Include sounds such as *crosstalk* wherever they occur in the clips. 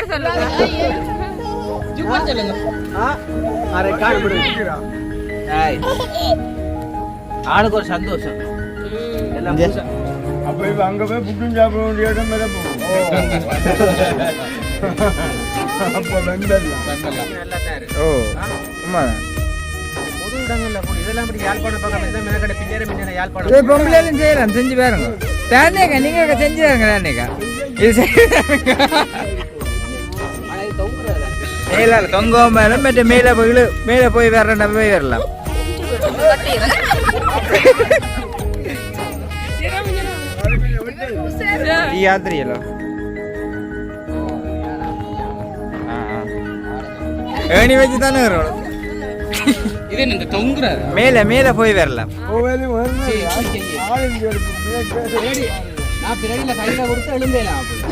ஜும்மர் சொல்லுங்க ஜும்மர் சொல்லுங்க அரை காடு ஏய். ஆளுக்கு ஒரு சந்தோஷம் எல்லாம். அப்ப இப்ப அங்க போய் புட்டும் சாப்பிட வேண்டிய இடம் மேல போகும் அப்ப வெந்தல்லாம் நல்லா தான் இருக்கு. ஓ பொது இடங்கள்ல. இதெல்லாம் யாழ்ப்பாணம் பக்கம் இருந்தா மெனக்கடை பின்னேற பின்னேற யாழ்ப்பாணம். இது பொம்பளையிலும் செய்யலாம் செஞ்சு பாருங்க தானேக்கா நீங்க செஞ்சு பாருங்க இது? மேல தொங்க மேல மற்ற மேல போய் மேல போய் வேற நம்ம போய் வரலாம் யாத்திரியலோ ஏணி வச்சு தானே வரும் இது இந்த தொங்குற மேல மேல போய் வரலாம்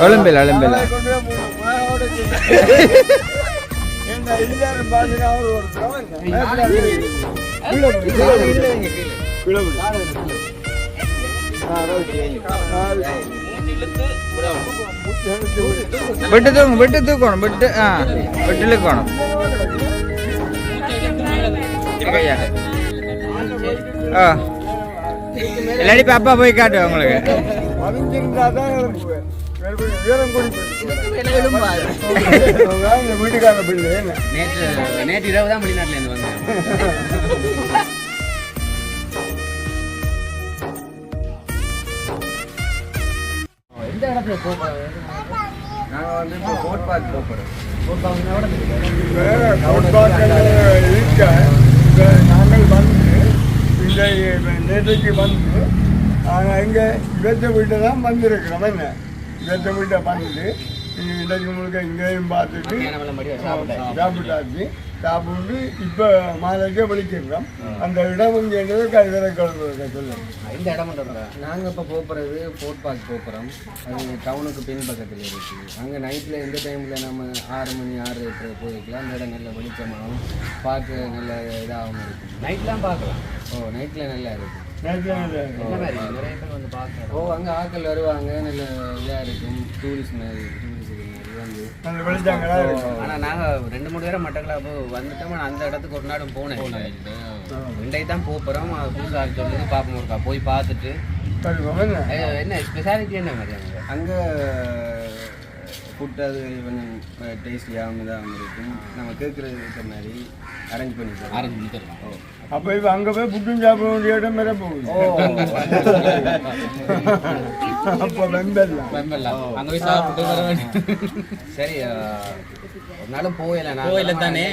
எழும்பேல எழும்பேல விட்டு தூங்க விட்டு தூக்கணும் விட்டு ஆ இழுக்கணும் இருக்கையா ஆ. இல்லாடி பாப்பா போய் காட்டு உங்களுக்கு. வீட்டுக்கார பிள்ளை நேற்று நேற்று இரவு தான் வெளிநாட்டுல இருந்து வந்தேன் எந்த இடத்துல போகிறோம் நாங்கள் வந்து இப்போ போட் பார்க் போகிறோம் இருக்க நாங்கள் வந்து இந்த நேற்றைக்கு வந்து நாங்கள் இங்கே வீட்டை தான் வந்திருக்கிறோம் என்ன இவற்றை வீட்டை வந்து இன்றைக்கு முழுக்க இங்கேயும் பார்த்துட்டு சாப்பிட்டாச்சு. சாப்பிட்டு இப்போ மாலைக்கே விழிக்கிறோம் அந்த இடம் இங்கே கைவிரை கழுவு சொல்லுங்க. இந்த இடம்? நாங்கள் இப்போ போகிறது ஃபோர்ட் பார்க் போகிறோம் அது டவுனுக்கு பின் பக்கத்தில் இருக்குது அங்கே நைட்டில் எந்த டைமில் நம்ம ஆறு மணி ஆறு எட்டு போய்க்கலாம். அந்த இடம் நல்ல வெளிச்சமாகவும் பார்க்க நல்ல இதாகவும் இருக்கும் நைட்லாம் பார்க்கலாம். ஓ நைட்டில் நல்லா இருக்கும் பேர் ஓ அங்கே ஆட்கள் வருவாங்க. நல்ல இதாக இருக்கும். டூரிஸ்ட் மாதிரி டூரிஸ்ட் மாதிரி வந்து அந்த வெளிச்சாங்களா இருக்கும் ஆனா நாங்க ரெண்டு மூணு பேரும் மட்டக்களப்பு வந்துட்டோம். அந்த இடத்துக்கு ஒரு நாளும் போனேன். இன்றைக்கு தான் போகிறோம் புதுசாக சொல்லுது. பார்ப்போம் இருக்கா போய் பார்த்துட்டு. என்ன ஸ்பெஷாலிட்டி என்ன மாதிரி அங்கே ஃபுட் அது கொஞ்சம் டேஸ்டியாகவும் இதாகவும் இருக்கும் நம்ம கேட்குறது ஏற்ற மாதிரி அரேஞ்ச் பண்ணி தரோம் அரேஞ்ச் பண்ணி தருவோம். ஓ. அப்போ இப்போ அங்கே போய் புட்டும் சாப்பிட வேண்டிய இடம் மேலே போகுது. அப்போ வெந்தல்லாம் அங்கே போய் சாப்பிட்டு வர சரி ஒரு நாளும் போயில நான் போயில தானே?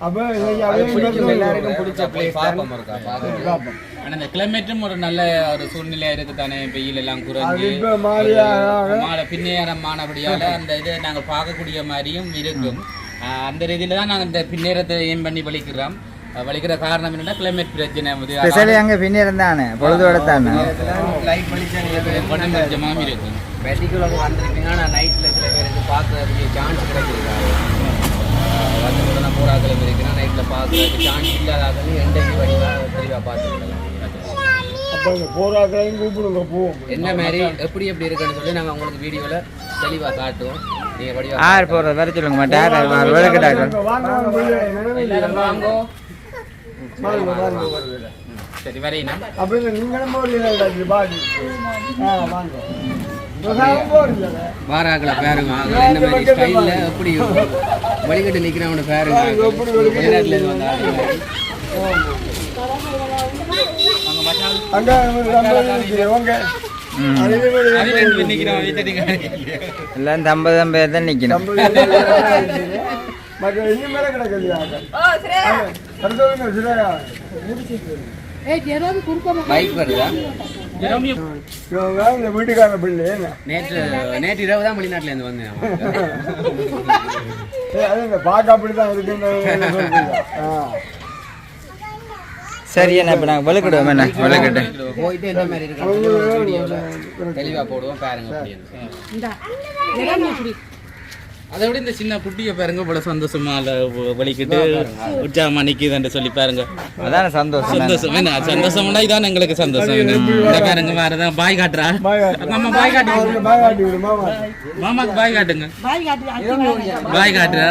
அப்போ எல்லாருக்கும் பிடிச்ச பிளேஸ் பார்ப்போம் இருக்கா பார்ப்போம். ஆனா இந்த கிளைமேட்டும் ஒரு நல்ல ஒரு சூழ்நிலையா இருக்கு தானே. வெயில் எல்லாம் குறைஞ்சு மாலை பின்னேரமானபடியால அந்த இதை நாங்க பார்க்கக்கூடிய மாதிரியும் இருக்கும். அந்த ரீதியில தான் நாங்க இந்த பின்னேரத்தை ஏம் பண்ணி வலிக்கிறோம். வலிக்கிற காரணம் என்னன்னா கிளைமேட் பிரச்சனை ஸ்பெஷலி அங்கே பின்னிடம் தானே பொழுதோட தானே. லைட் வெளிச்சம் இருக்கும் வெட்டிக்குள்ள வந்திருக்கீங்க ஆனால் நைட்டில் சில பேருக்கு பார்க்கறதுக்கு சான்ஸ் கிடைச்சிருக்காரு வந்து உடனே போராக்கள் இருக்குன்னா நைட்டில் பார்க்கறதுக்கு சான்ஸ் இல்லாதாக்கள் எண்டைக்கு வடிவாக தெளிவாக பார்த்துருக்கலாம் இந்த போராக்களையும் கூப்பிடுங்க போவோம் என்ன மாதிரி எப்படி எப்படி இருக்குன்னு சொல்லி நாங்கள் உங்களுக்கு வீடியோவில் தெளிவாக காட்டுவோம் ஆறு போகிறது வர சொல்லுங்க மாட்டேன் வாங்க. சரி வரையினா அப்போ இந்த நீங்களும் போறீங்க பாடி ஆ வாங்க. வாராக்களை பாருங்க என்ன மாதிரி ஸ்டைலில் எப்படி வழிகட்டு பாருங்க. வெளிநாட்டுல இருந்து ஆளுங்க. அங்க எல்லாம் தம்பது ஐம்பது தான் நிற்கணும் மற்ற இன்னும் மேல கிடக்குது அடுத்தவங்க சிலையா பைக் வருதா? இவங்க இந்த வீட்டுக்கார பிள்ளை நேற்று நேற்று இரவு தான் வெளிநாட்டுல இருந்து வந்தேன் அது இந்த பார்க்க அப்படிதான் இருக்குன்னு. சரி என்ன இப்போ நாங்கள் விளக்கிடுவோம் என்ன? விளக்கட்டு போயிட்டு மாதிரி இருக்கு? தெளிவாக போடுவோம் பாருங்க அதை விட இந்த சின்ன குட்டியை பாருங்க இவ்வளோ சந்தோஷமா இல்லை வலிக்கிட்டு உற்சாகமா நிற்கிதுன்னு சொல்லி பாருங்க அதான சந்தோஷம் சந்தோஷம் என்ன சந்தோஷம்னா இதான் எங்களுக்கு சந்தோஷம் பாருங்க வேறதான் பாய் காட்டுறா மாமா பாய் காட்டுங்க மாமாக்கு பாய் காட்டுங்க பாய் காட்டுறா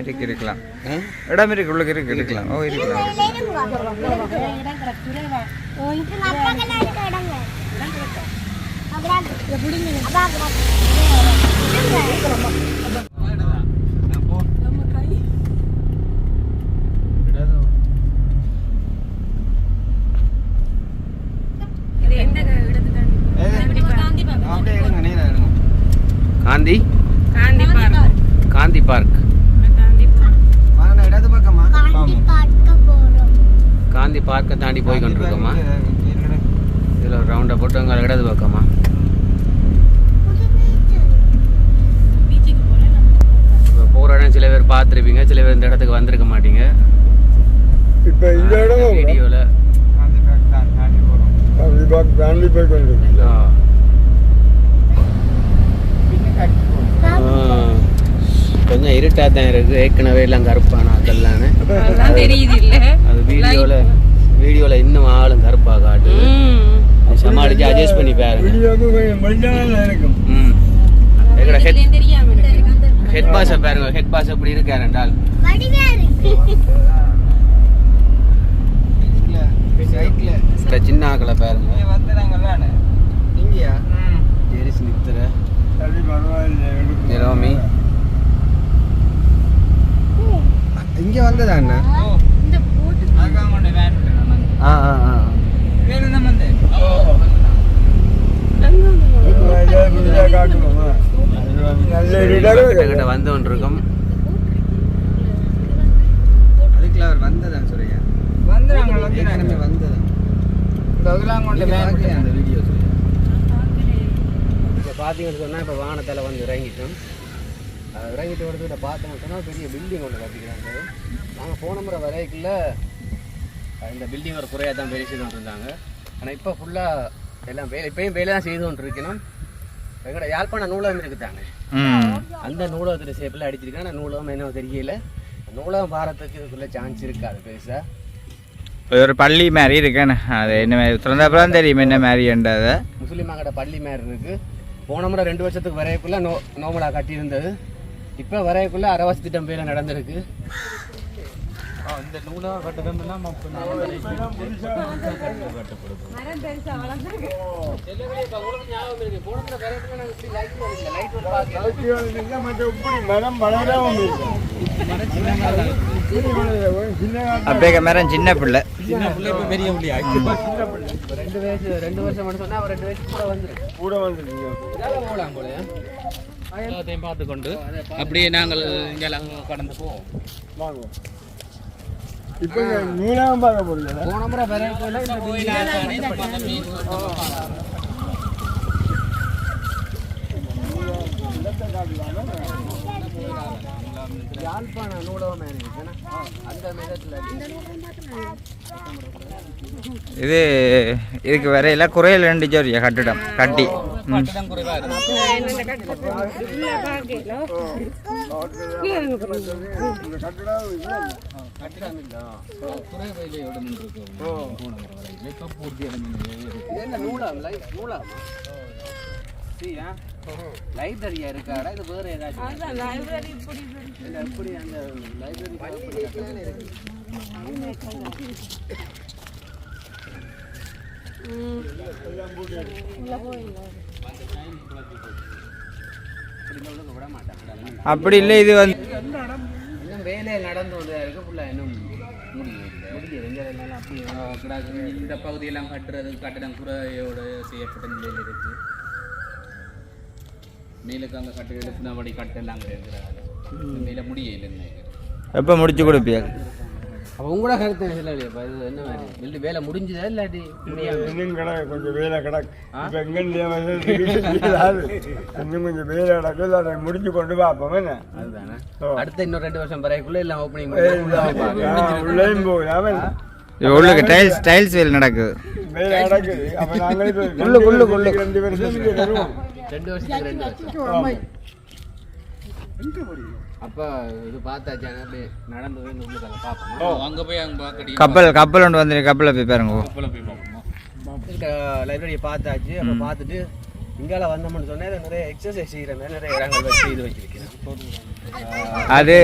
இருக்கு இருக்கலாம் இடம் இருக்கு உள்ளுக்கு இருக்கு இருக்கலாம் ஓ இருக்கலாம். காந்தி பார்க்கை தாண்டி போய் கொண்டிருக்கோமா? இதில் ஒரு ரவுண்டை போட்டு அங்கே இடது பக்கமா? இப்போ போகிற இடம் சில பேர் பார்த்துருப்பீங்க சில பேர் இந்த இடத்துக்கு வந்திருக்க மாட்டீங்க. இப்ப இந்த இடம்? வீடியோவில் போய் கொஞ்சம் இருட்டாக தான் இருக்குது ஏற்கனவே எல்லாம் கருப்பான இல்ல. அது வீடியோவில் வீடியோவில் இன்னும் ஆளும் கருப்பாக காட்டு. சமாளிச்சு அட்ஜஸ்ட் பண்ணி பாருங்க. ஹெட் பாஸை பாருங்க ஹெட் பாஸ் எப்படி இருக்காரு என்றால். சின்ன ஆக்களை பாருங்க. நித்துற ஜெரோமி இங்கே வந்ததா அண்ணா ஆ ஆ ஆ காட்டணுமா நல்ல கிட்ட வந்து கொண்டிருக்கோம் அதுக்குள்ள அவர் வந்ததா சொல்றியா ஏற்கனவே வந்ததா? பார்க்கலையா அந்த வீடியோ இப்போ பார்த்தீங்கன்னு சொன்னால் இப்போ வானத்தில் வந்து இறங்கிட்டோம். அது இறங்கிட்டு வரதுக்கிட்ட பார்த்தோம்னு சொன்னால் பெரிய பில்டிங் ஒன்று கட்டிக்கிறாங்க. நாங்கள் போன முறை வரைக்குள்ள இந்த பில்டிங் ஒரு குறையாக தான் வேலை செய்து ஆனால் இப்போ ஃபுல்லாக எல்லாம் வேலை இப்பயும் வேலை தான் செய்து கொண்டு எங்களோட யாழ்ப்பாண நூலகம் இருக்குதாங்க ம். அந்த நூலகத்தில் ஷேப்பில் அடிச்சிருக்காங்க. ஆனால் நூலகம் என்ன தெரியல. நூலகம் பாரத்துக்கு இதுக்குள்ளே சான்ஸ் இருக்காது பெருசாக ஒரு பள்ளி மாதிரி இருக்கேன்னு. அது என்ன மாதிரி திறந்தப்பறம் தெரியும் என்ன மாதிரின்றதை. முஸ்லீம் அங்கட பள்ளி மாதிரி இருக்கு. போன முறை ரெண்டு வருஷத்துக்கு வரையக்குள்ள நோ நோமலா கட்டியிருந்தது. இப்போ வரையக்குள்ள அரவாசி திட்டம் பேர நடந்திருக்கு. இந்த இல்லை சின்ன அப்படியே மரம் சின்ன பிள்ளை. சின்ன பிள்ளை இப்போ பெரிய பிள்ளையா ரெண்டு வயசு ரெண்டு வருஷம் மட்டும் சொன்னா ரெண்டு வயசு கூட வந்துருக்கு. கூட போல. எல்லாத்தையும் பார்த்து கொண்டு அப்படியே நாங்கள் இங்கே கடந்து போவோம். வாங்க. இப்போ நூலகம் பார்க்க போறீங்களா? போன முறை வரையக்குள்ள இந்த building யாழ்ப்பாண நூலகம் அந்த இது இதுக்கு வரையில குறையில் ரெண்டு ஜோரியா கட்டிடம் கட்டி. கட்டடம் லைப்ரரியா இருக்காடா? இது வேற ஏதாச்சும்? இல்ல எப்படி அந்த லைப்ரரி அப்படி இல்லை இது வந்து இன்னும் வேலையை நடந்து இருக்கு. ஃபுல்லாக இன்னும் முடியல. அப்படி இந்த பகுதியெல்லாம் கட்டுறது கட்டடம் குறையோடு செய்யப்பட்ட நிலையில் இருக்கு. மேலுக்கு அங்கே கட்டு எழுப்பினபடி கட்டெல்லாம் இருக்கிறாங்க மேலே முடியல எப்போ முடிச்சு கொடுப்பியா? அப்போ உங்களோட கருத்து என்ன இல்லை இப்போ இது என்ன மாதிரி? பில்டு வேலை முடிஞ்சுதா இல்லாட்டி இன்னும் கிடக்கு கொஞ்சம் வேலை கிடக்கு. இப்போ எங்கே இன்னும் கொஞ்சம் வேலை கிடக்கு அதை முடிஞ்சு கொண்டு பார்ப்போம் என்ன? அதுதானே. அடுத்த இன்னும் ரெண்டு வருஷம் வரைக்குள்ள எல்லாம் ஓப்பனிங் உள்ளேயும் போகாமல் இது உள்ளுக்கு டைல்ஸ் டைல்ஸ் வேலை நடக்குது. வேலை நடக்குது. அப்போ நாங்கள். ரெண்டு வருஷத்துக்கு வருவோம். ரெண்டு வருஷத்துக்கு ரெண்டு வருஷம். அப்போ இது பார்த்தாச்சானே அப்படியே நடந்து போய் உள்ளுக்கு அதை பார்ப்போம். அங்க போய் அங்க பாக்கடி கப்பல் கப்பல் ஒன்று வந்து கப்பலில் போய் பாருங்க. லைப்ரரியை பார்த்தாச்சு அப்போ பார்த்துட்டு இங்கால வந்தோம்னு சொன்னேன் நிறைய எக்ஸசைஸ் செய்கிற மாதிரி நிறைய இடங்கள் வச்சு இது வச்சிருக்கேன் அது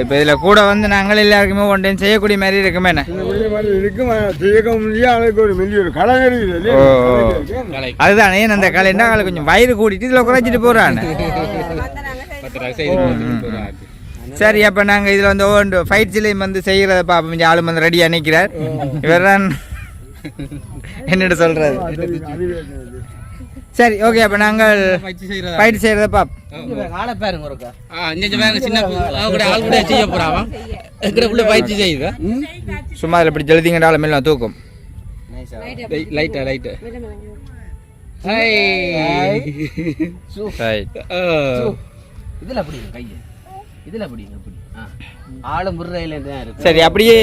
இப்போ இதில் கூட வந்து நாங்கள் எல்லாருக்குமே ஒன் டைம் செய்யக்கூடிய மாதிரி இருக்குமே என்ன? இந்த குடிய மாதிரி இருக்கும் செய்யக்க முடியாது ஒரு மில்லி ஒரு. கலை அதுதான் ஏன் அந்த காலை என்ன காலை கொஞ்சம் வயிறு கூட்டிட்டு இதில் குறைச்சிட்டு போகிறானே பத்து ரூபா செய்து போறாரு சரி அப்போ நாங்கள் இதில் வந்து ஒவ்வொன்று ஃபைட் சிலையும் வந்து செய்கிறத பார்ப்போம் இங்கே ஆளும் வந்து ரெடியாக நிற்கிறார் இவர் தான் அது வேணும். சரி ஓகே அப்போ நாங்கள் பயிற்சி செய்யறதா? பார்ப்போம் ஆளை பாருங்க ஒருக்கா. ஆ இங்க பாருங்க சின்ன அவ கூட ஆள் கூட செய்ய எங்கட உள்ள பயிற்சி செய்யுது? சும்மா அதில் இப்படி ஜெலுதிங்கடா ஆளும் எல்லாம் தூக்கும். லைட்டா லைட்டா இதில் அப்படிங்க கையை. இதில் அப்படிங்க அப்படி. ஆ ஆளும் முறையில் தான் இருக்கு. சரி அப்படியே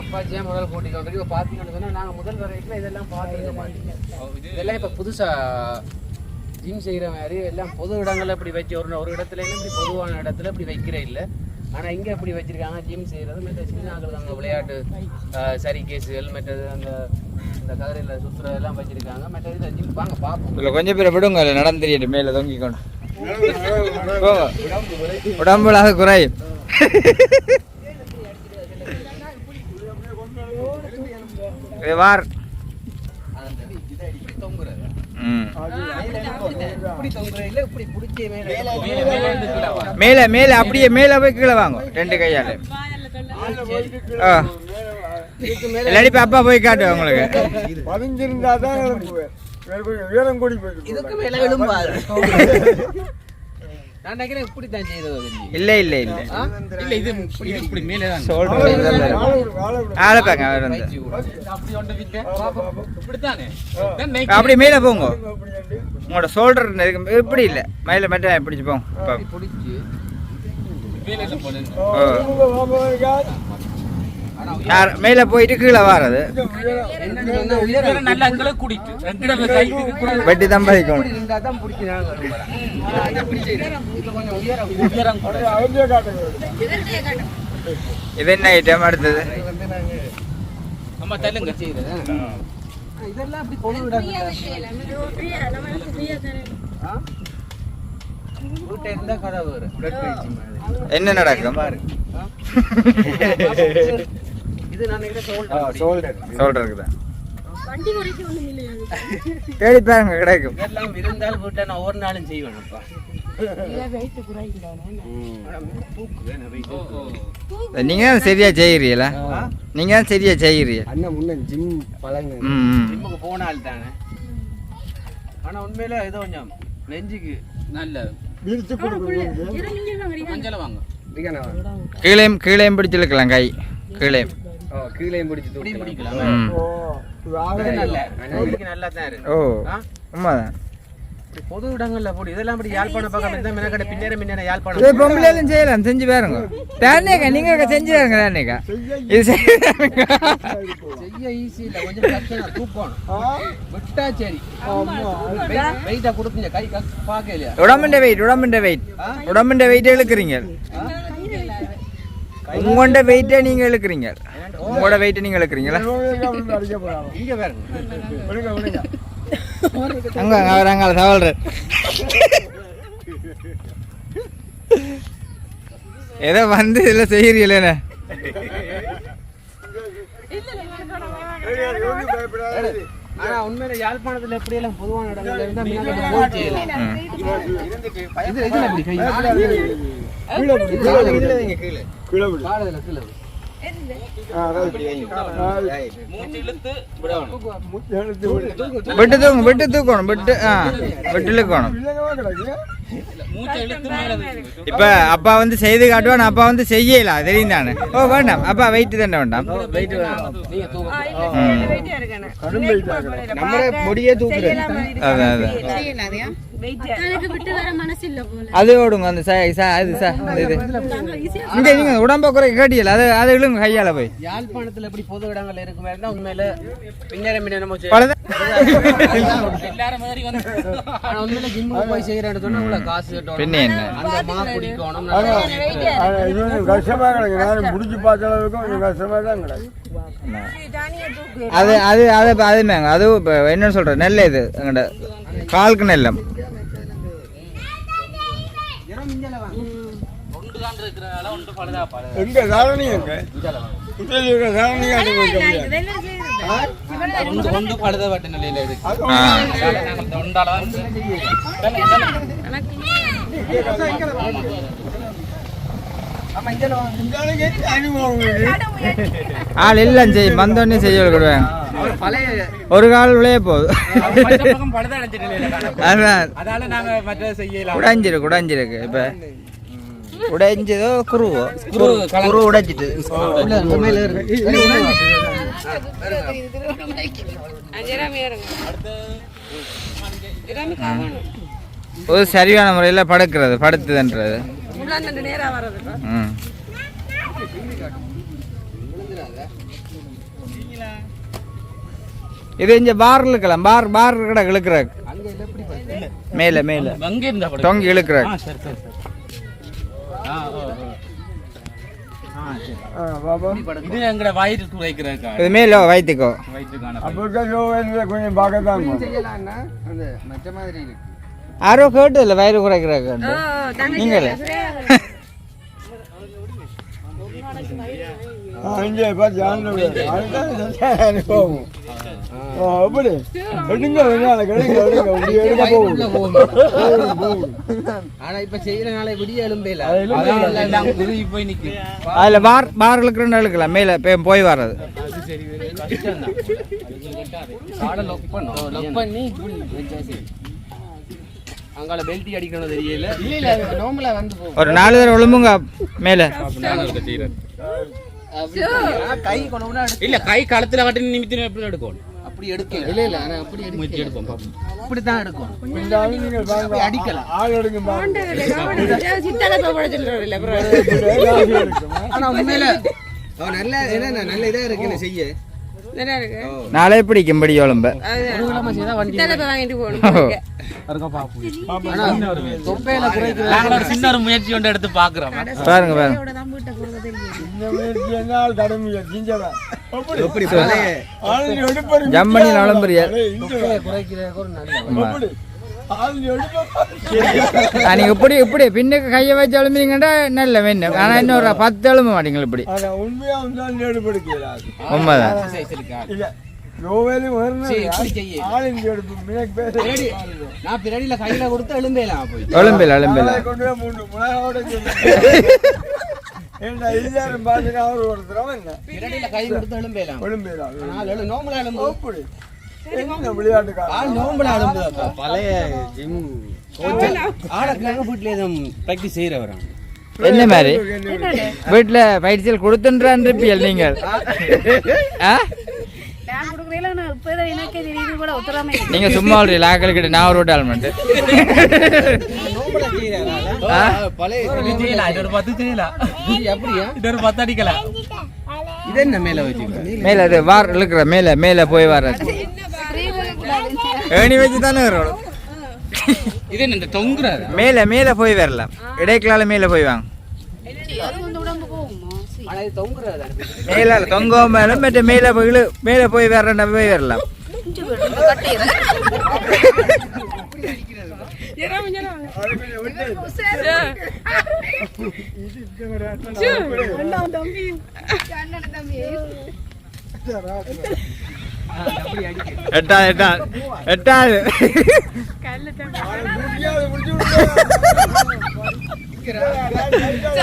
அப்பாச்சியா முதல் போட்டி கவுண்டர் இப்போ பார்த்தீங்கன்னு சொன்னால் நாங்கள் முதல் வரைக்கும் இதெல்லாம் பார்த்துருக்க மாட்டீங்க இதெல்லாம் இப்போ புதுசாக ஜிம் செய்கிற மாதிரி எல்லாம் பொது இடங்கள்ல இப்படி வச்சு ஒரு ஒரு இடத்துல இப்படி பொதுவான இடத்துல இப்படி வைக்கிற இல்லை. ஆனால் இங்கே இப்படி வச்சிருக்காங்க. ஜிம் செய்கிறது மற்ற சின்ன ஆட்கள் அங்கே விளையாட்டு சரி கேஸுகள் மற்றது அந்த இந்த கதிரையில் சுற்றுறதெல்லாம் வச்சிருக்காங்க. மற்ற இதில் ஜிம் வாங்க பார்ப்போம். இதில் கொஞ்சம் பேர் விடுங்க நடந்து தெரியட்டு மேலே தொங்கிக்கணும் உடம்புலாக குறையும் *laughs* வார். இப்படி தொங்குறது ம். இப்படி தொங்குறது இல்லை இப்படி பிடிச்சி மேலே மேலே அப்படியே மேலே போய் கீழே வாங்க. ரெண்டு கையால். இப்ப அப்பா போய் காட்டு உங்களுக்கு. பதிஞ்சிருந்தா தான் எழுப்புவேன் வேற கொஞ்சம் உயரம் கூடி போயிட்டு இதுக்கு மேலே எழும்பாது நான் நினைக்கிறேன் இப்படி தான் செய்யறது தெரியும் இல்லை இல்லை இல்லை. இல்ல இது இப்படி இப்படி மேலே தான். சொல்கிறேன் ஆளை பாங்க அவர் வந்து. அப்படி அப்படி மேலே போங்க. உங்களோட ஷோல்டர் இப்படி இல்லை. மேலே மட்டும் பிடிச்சி போங்க. பிடிச்சி. மேலே யார் மேலே போயிட்டு கீழே கூட வெட்டி தான் பறிக்கணும். இது என்ன ஐட்டம் அடுத்தது? இதெல்லாம் அப்படி விடாங்க மாதிரி என்ன நடக்கும்? ஆ? ஷோல்டருக்கு தான் தேடி பாருங்க கிடைக்கும். இதெல்லாம் இருந்தால் வீட்டை நான் ஒவ்வொரு நாளும் செய்வேன்ப்பா. நீங்க சரியா செய்கிறீங்களா நீங்க சரியா செய்கிறீங்க அண்ணன் முன்ன ஜிம் பழங்க. ஜிம்முக்கு போன ஆள் தானே. ஆனா உண்மையில ஏதோ கொஞ்சம் நெஞ்சுக்கு நல்ல விரிச்சு கொடுக்குறது மஞ்சள் வாங்க. கீழேயும் கீழேயும் பிடிச்சு இழுக்கலாம் கை. கீழேயும். கீழே பிடிச்சி இப்படி பிடிக்கலாம்? ம். ஓ நல்ல. தான் இருக்கு? உண்மைதான். பொது இடங்கள்ல போடு. இதெல்லாம் அப்படி யாழ்ப்பாணம் பக்கம் இருந்தா மினக்கடை பின்னேற மின்னேற இது யாழ்ப்பாணம் பொம்பளையிலும் செய்யலாம் செஞ்சு பாருங்க. தானேக்கா நீங்க செஞ்சு பாருங்க தானேக்கா இது செய்ய செய்ய ஈஸி இல்ல. கொஞ்சம் கஷ்டம் தூக்கணும். விட்டா சரி. வெயிட்டா கொடுத்துங்க கை பார்க்க இல்லையா? உடம்புண்ட வெயிட் உடம்புண்ட வெயிட் உடம்புண்ட வெயிட்டே இழுக்கிறீங்க உங்களோட வெயிட்டே நீங்க இழுக்கிறீங்க. உங்களோட வெயிட்டை நீங்க இழுக்கிறீங்களா? அடிக்க அங்க அவர் அங்க தவழ்ற. ஏதோ வந்து இதுல செய்யறீங்களே ஆனா உண்மையில யாழ்ப்பாணத்துல எப்படி எல்லாம் பொதுவான இடங்கள்ல இருந்தா செய்யலாம்? இது இதுல எப்படி கை? இதுல விடு. விட்டு தூக்கணும் விட்டு விட்டு இழுக்கணும். இப்ப அப்பா வந்து செய்து காட்டுவான் அப்பா வந்து செய்யலாம் தெரியும் தானே ஓ வேண்டாம். அப்பா வெயிட் தானே வேண்டாம். நம்மளே முடியே தூக்குறது. அதான் அதான். எனக்கு விட்டு வர மனசு இல்ல போல. அது ஓடுங்க அந்த ச ச- அது இது. இங்க நீங்க உடம்ப குறை கேட்டியல அது அது இழுங்க கையால போய். யாழ்ப்பாணத்துல எப்படி பொது இடங்கள் இருக்கு மாதிரி தான் உண்மையில பின்னேரம் பின்ன நம்ம செய்ய- பலதான் எல்லாரும் மாதிரி வந்து ஆனா உண்மையில ஜிம்முக்கு போய் செய்யறேன்னு சொன்னா இவ்வளவு காசு கட்டணும். பின்ன என்ன? அந்த மா குடிக்கணும் ஆனா ஆனா இது கஷ்டமா கிடக்கு நான் முடிச்சு பார்த்த அளவுக்கு கொஞ்சம் கஷ்டமா தான் கிடக்கு அது அது அது அது மேங்க. அது இப்ப என்ன சொல்ற? நெல் இது எங்கட பழுதா பழுது எங்க தாரணி எங்க? கொஞ்சம் ஒன்று பழுத பட்ட நிலையில ஆள் எல்லாம் செய்யும் வந்தோடனே செய்ய கொடுவேன். ஒரு கால் விளைய போகுது உடைஞ்சிருக்கு உடைஞ்சிருக்கு இப்ப. உடைஞ்சதோ குருவோ. குரு உடைஞ்சிட்டு. ஒரு சரியான முறையில் படுக்கிறது படுத்துதுன்றது. ம். இது இங்க பார் இழுக்கலாம் பார் பார் கடை இழுக்கிற மேல மேல. அங்க. தொங்கி இழுக்கிற ஆ சரி சரி சரி. ஆ ஓ ஓ. ஆ சரி. பாபா இது எங்கட வயிறு துளைக்கிறதுக்கா இது மேல வயிற்றுக்கோ கொஞ்சம் பார்க்க தான் செய்யலாம்னா அந்த மற்ற மாதிரி இருக்கு. யாரோ கேட்டு இல்லை வயிறு குறைக்கிறாங்க நீங்களே. இங்கே பார்த்து அனுபவம். அப்படி எடுங்க கிடைங்க எடுங்க இப்படி எடுக்க போகும். ஆனா இப்ப செய்யறனால விடிய எல்லாம் குருவி போய் நிக்கும் அதில் பார் பார் இழுக்கிறன்னு இழுக்கலாம் மேலே போய் வர்றது. அங்கால பெல்ட்டி அடிக்கணும் தெரியல இல்ல இல்ல நோம்பல வந்து போகும் ஒரு நாலு தடவை ஒழும்புங்க மேலே கை கொண்டு இல்ல கை கழுத்துல கட்டி நிமித்தி எப்படி எடுக்கும் அப்படி எடுக்கல. இல்ல இல்ல ஆனா அப்படி முயற்சி எடுப்போம் பாப்போம். அப்படி தான் எடுக்கும். இந்த ஆளு நீங்க பாருங்க அடிக்கலாம். ஆள் எடுங்க பாருங்க சித்தலை பழச்சிட்டு காசு எடுக்குமா? ஆனா உண்மையில அவன் நல்ல என்ன நல்ல இதா இருக்கு என்ன செய்ய? நாளே பிடிக்கும் படி ஒழும்ப ஒரு கிழமை செய்தா வண்டி வாங்கிட்டு போகணும் ஆனா தொப்பையில குறைக்கிற நாங்கள் ஒரு சின்ன ஒரு முயற்சி ஒன்று எடுத்து பாக்குறோம் பாருங்க பாருங்க. ஜம்மணி நலம்புரியா தொப்பையை குறைக்கிறதுக்கு ஒரு நல்ல அப்படி ஆள் எடுப்பது நீங்க இப்படி இப்படி? பின்னுக்கு கையை வச்சு எழும்புறீங்கன்னா நல்ல வேணும் ஆனா இன்னொரு பத்து எழும்ப மாட்டீங்க இப்படி உண்மைதான் எழும்பில எழும்பில *laughs* ஏண்டா எல்லாரும் பார்த்துட்டு அவர் ஒருத்தரவன் என்ன? பின்னாடியில கை கொடுத்து எலும்பேலாம் ஒழும்பேரா நாலு எழு நோம்பல எலும்பு அப்படி என்ன விளையாட்டுக்காரன்? நோம்பல எலும்பு பழைய ஜிம் ஆடக்காக வீட்டுல எதுவும் ப்ராக்டிஸ் செய்யறவரான் என்ன மாதிரி? வீட்டுல பயிற்சியில் கொடுத்துன்றான் இருப்பியல் நீங்கள். ஆ? நான் எனக்கே தெரியுது கூட நீங்க சும்மா ஒரு லாக்கள் கிட்ட நான் ஒரு செய்யலாம் இது என்ன மேல மேல அது வார் இழுக்கிற மேல மேல போய் வர்றது ஏணி வச்சு தானே வரும் இது என்ன இந்த தொங்குறாரு? மேல மேல போய் வரலாம். இடைக்கலால மேல போய் வாங்க அது வந்து உடம்பு போகுமா ஆனா இது தொங்குறதா மேல தொங்க மேல மற்ற மேல போய் மேல போய் வர்றா போய் வரலாம். எட்டா எட்டா எட்டாது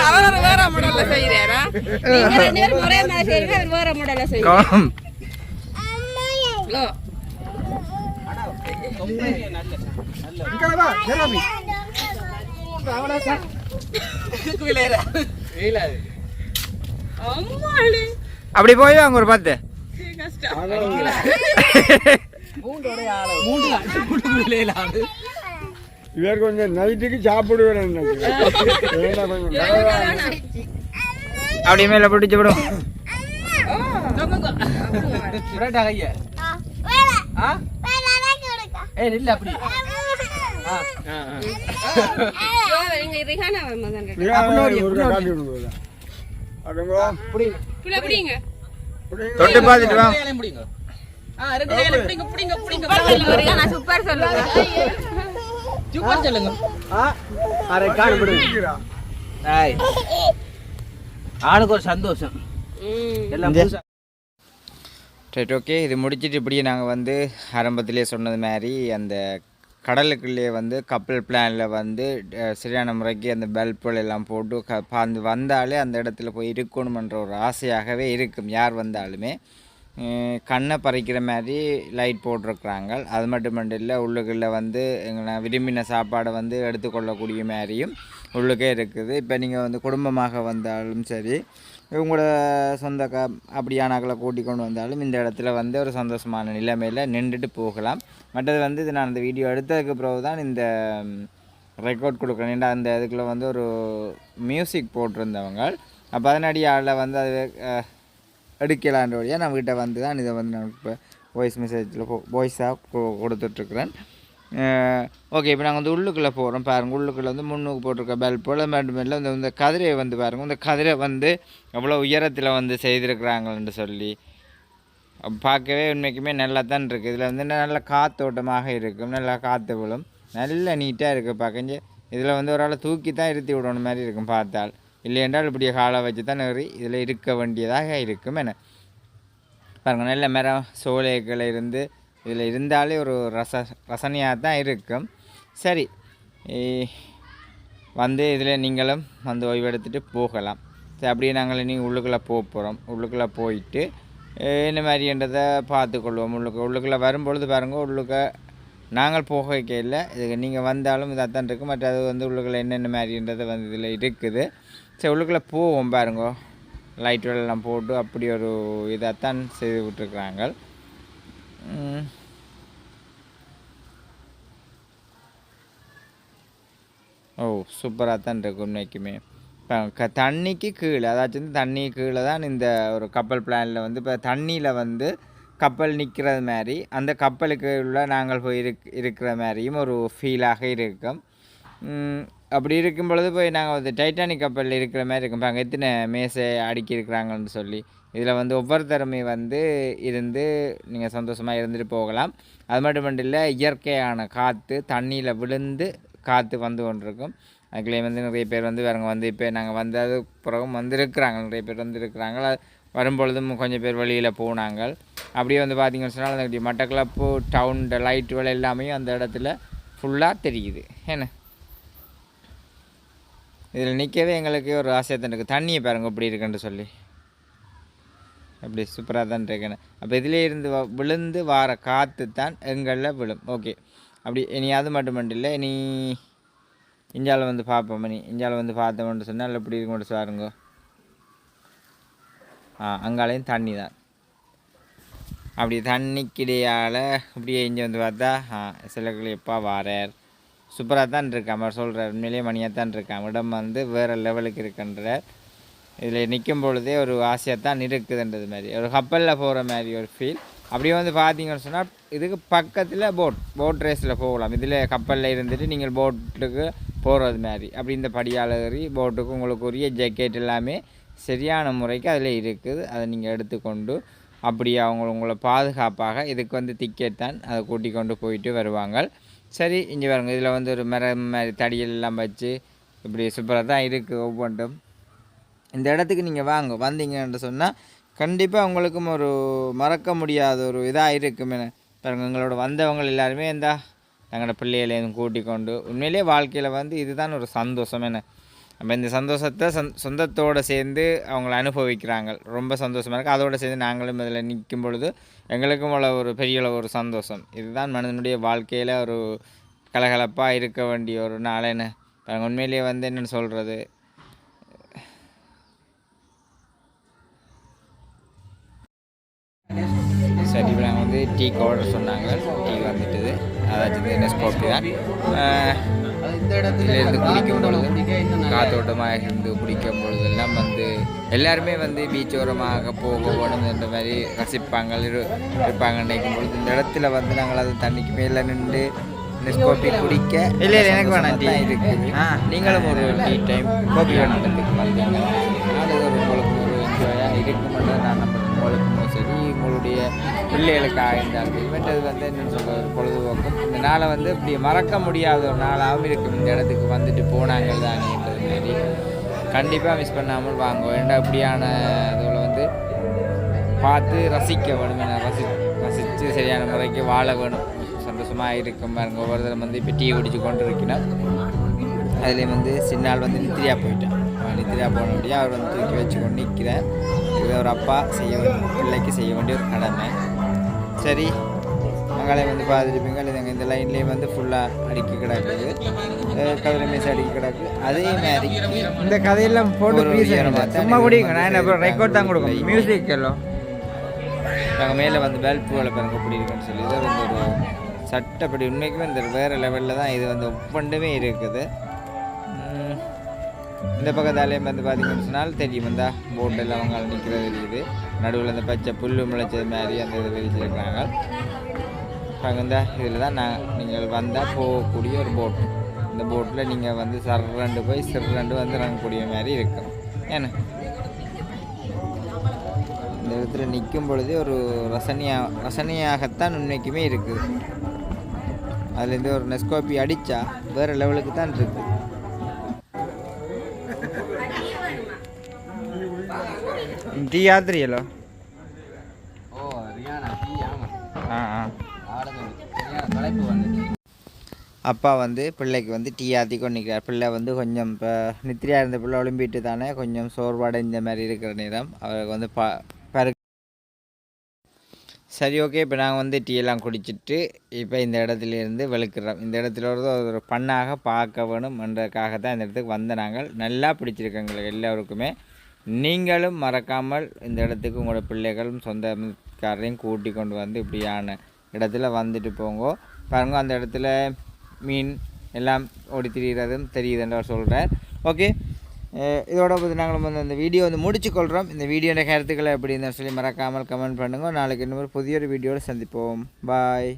அவர் வேற மாடல்ல செய்யறாரா நீங்க ரெண்டு பேரும் ஒரே மாதிரி செய்யறீங்க அவர் வேற மாடல்ல செய்யறாரு அப்படி போய் அங்க ஒரு பத்து. கஷ்டம். *laughs* மூன்றோட ஆள. மூன்று மூன்று இவர் கொஞ்சம் நைட்டுக்கு சாப்பிடுவேன் ஏன்னா கொஞ்சம் நல்லா அப்படி. மேல பிடிச்சு விடும் தொட்டு பார்த்துட்டு வா. ரெண்டு கையிலையும் பிடிங்க. ஆ, ரெண்டு கையிலையும் பிடிங்க, பிடிங்க, பிடிங்க. சூப்பர் சொல்லுங்க. சொல்லுங்க. அரை காடு விடுங்க ஆளுக்கு ஒரு சந்தோஷம். எல்லாம் இந்த- புதுசா ரைட் ஓகே இது முடிச்சிட்டு இப்படியே நாங்கள் வந்து ஆரம்பத்திலே சொன்னது மாதிரி அந்த கடலுக்குள்ளேயே வந்து கப்பல் பிளானில் வந்து சரியான முறைக்கு அந்த பல்புகள் எல்லாம் போட்டு க அந்த வந்தாலே அந்த இடத்துல போய் இருக்கணுமன்ற ஒரு ஆசையாகவே இருக்கும். யார் வந்தாலுமே. கண்ணை பறிக்கிற மாதிரி லைட் போட்டிருக்கிறாங்க. அது மட்டும் இல்லை உள்ளுக்குள்ளே வந்து எங்களை விரும்பின சாப்பாடை வந்து எடுத்துக்கொள்ளக்கூடிய மாதிரியும் உள்ளுக்கே இருக்குது. இப்போ நீங்கள் வந்து குடும்பமாக வந்தாலும் சரி உங்களோட சொந்த க அப்படியானாக்களை கூட்டி கொண்டு வந்தாலும் இந்த இடத்துல வந்து ஒரு சந்தோஷமான நிலைமையில் நின்றுட்டு போகலாம். மற்றது வந்து இது நான் அந்த வீடியோ எடுத்ததுக்கு பிறகு தான் இந்த ரெக்கார்ட் கொடுக்குறேன். அந்த இதுக்குள்ள வந்து ஒரு மியூசிக் போட்டிருந்தவங்க. அப்போ அதனடியால் வந்து அது எடுக்கலான்ற வழியாக நம்மக்கிட்ட வந்து தான் இதை வந்து நான் இப்போ வாய்ஸ் மெசேஜில் வாய்ஸாக கொடுத்துட்ருக்குறேன். ஓகே இப்போ நாங்கள் வந்து உள்ளுக்குள்ளே போகிறோம் பாருங்கள் உள்ளுக்குள்ளே வந்து முன்னுக்கு போட்டிருக்க பெல் போல் மட்டுமில்லை இந்த இந்த கதிரையை வந்து பாருங்கள் இந்த கதிரை வந்து எவ்வளோ உயரத்தில் வந்து செய்திருக்கிறாங்கன்னு சொல்லி. பார்க்கவே உண்மைக்குமே நல்லா தான் இருக்குது இதில் வந்து நல்ல காத்தோட்டமாக இருக்கும். நல்லா காற்று விழும். நல்ல நீட்டாக இருக்குது பார்க்கஞ்சு இதில் வந்து ஒரு ஆளை தூக்கி தான் இருத்தி விடணும் மாதிரி இருக்கும் பார்த்தால். இல்லை என்றால் இப்படியே காலை வச்சு தான் ஏறி இதில் இருக்க வேண்டியதாக இருக்கும் என்ன பாருங்கள் நல்ல மரம் சோலைகள் இருந்து இதில் இருந்தாலே ஒரு ரச ரசனையாக தான் இருக்கும். சரி வந்து இதில் நீங்களும் வந்து ஓய்வெடுத்துட்டு போகலாம். சரி அப்படியே நாங்கள் நீங்கள் உள்ளுக்குள்ளே போக போகிறோம். உள்ளுக்குள்ளே போயிட்டு அஹ், என்ன மாதிரின்றதை பார்த்துக்கொள்வோம் உள்ளுக்கு உள்ளுக்குள்ளே வரும்பொழுது பாருங்கள் உள்ளுக்க நாங்கள் போக இல்லை. இதுக்கு நீங்கள் வந்தாலும் இதாக தான் இருக்கும். மற்ற அது வந்து உள்ளுக்குள்ளே என்னென்ன மாதிரின்றது வந்து இதில் இருக்குது. சரி உள்ளுக்குள்ளே போவோம் பாருங்க. லைட் வெள்ளெல்லாம் போட்டு அப்படி ஒரு இதைத்தான் செய்து விட்டுருக்குறாங்க. ஓ சூப்பராக தான் இருக்கும் உண்மைக்குமே இப்போ க தண்ணிக்கு கீழே அதாச்சும் வந்து தண்ணி கீழே தான் இந்த ஒரு கப்பல் பிளானில் வந்து இப்போ தண்ணியில் வந்து கப்பல் நிற்கிறது மாதிரி அந்த கப்பலுக்கு உள்ள நாங்கள் போய் இருக் இருக்கிற மாதிரியும் ஒரு ஃபீலாக இருக்கும். அப்படி இருக்கும் பொழுது போய் நாங்கள் வந்து டைட்டானிக் கப்பலில் இருக்கிற மாதிரி இருக்கும். இப்போ எத்தனை மேசை அடுக்கி இருக்கிறாங்கன்னு சொல்லி. இதில் வந்து ஒவ்வொருத்தருமே வந்து இருந்து நீங்கள் சந்தோஷமாக இருந்துட்டு போகலாம். அது மட்டும் இல்லை இயற்கையான காற்று தண்ணியில் விழுந்து காற்று வந்து கொண்டிருக்கும். அதுக்குள்ளே வந்து நிறைய பேர் வந்து வேறங்க வந்து இப்போ நாங்கள் வந்தது பிறகும் வந்திருக்கிறாங்க. நிறைய பேர் வந்து இருக்கிறாங்க வரும்பொழுதும் கொஞ்சம் பேர் வெளியில் போனாங்க. அப்படியே வந்து பார்த்தீங்கன்னு சொன்னால் அந்த மட்டக்களப்பு டவுன் லைட்டுகள் எல்லாமே அந்த இடத்துல ஃபுல்லாக தெரியுது. என்ன? இதில் நிற்கவே எங்களுக்கு ஒரு ஆசையாக தான் இருக்குது. தண்ணியை பாருங்கள் எப்படி இருக்குன்னு சொல்லி. அப்படி சூப்பராக தான் இருக்கேன் அப்போ இதிலே இருந்து வ- விழுந்து வார காற்று தான் எங்களில் விழும். ஓகே அப்படி இனி அது மட்டும் இல்லை இனி இஞ்சால் வந்து பார்ப்போம் இனி இஞ்சால் வந்து பார்த்தோம்னு சொன்னால் எப்படி இருக்கும்னு சாருங்க ஆ அங்காலையும் தண்ணி தான். அப்படி தண்ணிக்கிடையால் அப்படியே இஞ்சி வந்து பார்த்தா ஆ சிலக்களியப்பா வாரார். சூப்பராக தான் இருக்கான் அவர் சொல்கிறார் உண்மையிலேயே மணியாக தான் இருக்கான். இடம் வந்து வேறு லெவலுக்கு இருக்கின்றார். இதில் நிற்கும் பொழுதே ஒரு ஆசையாக தான் இருக்குதுன்றது மாதிரி. ஒரு கப்பலில் போகிற மாதிரி ஒரு ஃபீல் அப்படியே வந்து பார்த்தீங்கன்னு சொன்னால் இதுக்கு பக்கத்தில் போட் போட் ரேஸில் போகலாம். இதில் கப்பலில் இருந்துட்டு நீங்கள் போட்டுக்கு போகிறது மாதிரி. அப்படி இந்த படியால் ஏறி போட்டுக்கு உங்களுக்கு உரிய ஜக்கெட் எல்லாமே சரியான முறைக்கு அதில் இருக்குது. அதை நீங்கள் எடுத்துக்கொண்டு அப்படி அவங்க உங்களை பாதுகாப்பாக இதுக்கு வந்து டிக்கெட் தான் அதை கூட்டிக் கொண்டு போயிட்டு வருவாங்க. சரி இங்கே பாருங்க. இதில் வந்து ஒரு மரம் மாதிரி தடியெல்லாம் எல்லாம் வச்சு இப்படி சூப்பராக தான் இருக்குது ஒவ்வொன்றும். இந்த இடத்துக்கு நீங்கள் வாங்க. வந்தீங்கன்னு சொன்னால் கண்டிப்பாக உங்களுக்கும் ஒரு மறக்க முடியாத ஒரு இதாக இருக்குமே பாருங்க எங்களோட வந்தவங்க எல்லாருமே இந்த எங்களோட பிள்ளைகளையும் கூட்டிக் கொண்டு உண்மையிலே வாழ்க்கையில் வந்து இதுதான் ஒரு சந்தோஷம் என்ன நம்ம இந்த சந்தோஷத்தை சொந் சொந்தத்தோடு சேர்ந்து அவங்கள அனுபவிக்கிறாங்க. ரொம்ப சந்தோஷமாக இருக்குது அதோடு சேர்ந்து நாங்களும் இதில் நிற்கும் பொழுது எங்களுக்கும் உள்ள ஒரு பெரிய ஒரு சந்தோஷம். இதுதான் மனிதனுடைய வாழ்க்கையில் ஒரு கலகலப்பாக இருக்க வேண்டிய ஒரு நாள் உண்மையிலேயே வந்து என்னென்னு சொல்கிறது சரி இப்போ நாங்கள் வந்து டீ ஆர்டர் சொன்னாங்க. டீ வந்துட்டுது. அதாச்சும் என்ன ஸ்கோப்பி தான். ஆஹ், அது இந்த இடத்துல இதுல இருந்து குடிக்கும் பொழுது காத்தோட்டமாக இருந்து குடிக்கும் பொழுதெல்லாம் வந்து எல்லாருமே வந்து பீச் ஓரமாக போக வேணும் என்ற மாதிரி ரசிப்பாங்க இரு- இருப்பாங்க நினைக்கும் பொழுது. இந்த இடத்துல வந்து நாங்கள் அது தண்ணிக்கு மேலே நின்று இந்த ஸ்கோப்பி குடிக்க இல்லை இல்லை எனக்கு வேணாம் டீ. இருக்குது. நீங்களும் ஒரு டீ டைம் கோபி வேணுன்றதுக்கு வந்தீங்க அது ஒரு உங்களுக்கு ஒரு என்ஜாயாக இருக்குமென்று நான் நம்ம உங்களுக்கும் சரி உங்களுடைய பிள்ளைகளுக்காக இருந்தாலும் சரி மற்றது வந்து என்னென்னு சொல்கிற ஒரு பொழுதுபோக்கும் இந்த நாளை வந்து இப்படி மறக்க முடியாத ஒரு நாளாகவும் இருக்கும். இந்த இடத்துக்கு வந்துட்டு போனாங்க தானேன்றது மாதிரி கண்டிப்பாக மிஸ் பண்ணாமல் வாங்க. ஏன்னா இப்படியான இதில் வந்து பார்த்து ரசிக்க வேணும். என ரசி ரசித்து சரியான முறைக்கு வாழ வேணும். சந்தோஷமாக இருக்கும் பாருங்க. ஒவ்வொரு வந்து இப்போ டீ குடிச்சு கொண்டு இருக்கணும் அதுலேயும் வந்து சின்னால் வந்து நித்திரியாக போயிட்டான் நித்திரியா போனபடியாக அவர் வந்து தூக்கி வச்சு கொண்டு நிற்கிறார் இது ஒரு அப்பா செய்ய பிள்ளைக்கு செய்ய வேண்டிய ஒரு கடமை. சரி மங்களே வந்து பார்த்துருப்பீங்க. இதுங்க இந்த லைன்லேயே வந்து ஃபுல்லாக அடுக்கி கிடக்குது. கதிரை மீசை அடுக்கி கிடக்கு அதே மாதிரி இந்த கதையெல்லாம் போட்டு சும்மா குடிங்க. நான் இருக்குது. ரெக்கார்ட் தான் கொடுக்கணும். மியூசிக் எல்லாம். நாங்கள் மேலே வந்து வேல்பூவில் பாருங்க. எப்படி இருக்குன்னு சொல்லி. இது வந்து ஒரு சட்டப்படி உண்மைக்குமே இந்த வேறு லெவலில் தான் இது வந்து ஒவ்வொன்றுமே இருக்குது. இந்த பக்கத்தாலேயும் வந்து பார்த்திங்கன்னு சொன்னால் தெரியும். இந்த போட் எல்லாம் அவங்க நிற்கிறது தெரியுது. நடுவில் அந்த பச்சை புல்லு முளைச்சது மாதிரி அந்த இது விரிச்சிருக்கிறாங்க அங்கே இந்த இதில் தான் நான் நீங்கள் வந்தால் போகக்கூடிய ஒரு போட் இந்த போட்டில் நீங்கள் வந்து சர்ரண்டு போய் சிறண்டு வந்து இறங்கக்கூடிய மாதிரி இருக்கும். ஏன்னா? இந்த இடத்துல நிற்கும் பொழுதே ஒரு ரசனையா ரசனையாகத்தான் உண்மைக்குமே இருக்குது. அதுலேருந்து ஒரு நெஸ்கோப்பி அடித்தா வேறு லெவலுக்கு தான் இருக்குது. வந்துச்சு அப்பா வந்து பிள்ளைக்கு வந்து டீ ஆற்றி கொண்டு நிற்கிறார் பிள்ளை வந்து கொஞ்சம் இப்போ நித்திரியாக இருந்த பிள்ளை ஒலிம்பிட்டு தானே கொஞ்சம் சோர்வடைஞ்ச மாதிரி இருக்கிற நேரம் அவருக்கு வந்து ப பரு சரி ஓகே இப்போ நாங்கள் வந்து டீ எல்லாம் குடிச்சிட்டு இப்போ இந்த இடத்துல இருந்து வெளுக்கிறோம். இந்த இடத்துல ஒரு ஒரு பண்ணாக பார்க்க வேணும் என்றதுக்காக தான் இந்த இடத்துக்கு வந்த நாங்கள். நல்லா பிடிச்சிருக்கு எங்களுக்கு எல்லாருக்குமே. நீங்களும் மறக்காமல் இந்த இடத்துக்கு உங்களோட பிள்ளைகளும் சொந்தக்காரரையும் கூட்டி கொண்டு வந்து இப்படியான இடத்துல வந்துட்டு போங்க. பாருங்க அந்த இடத்துல மீன் எல்லாம் ஓடி திரிகிறதும் தெரியுதுன்னு அவர் சொல்கிறார் ஓகே இதோட வந்து நாங்கள் வந்து இந்த வீடியோ வந்து முடிச்சுக்கொள்கிறோம் இந்த வீடியோட கருத்துக்களை எப்படி இருந்தாலும் சொல்லி மறக்காமல் கமெண்ட் பண்ணுங்க. நாளைக்கு இன்னொரு புதிய ஒரு வீடியோவில் சந்திப்போம். பாய்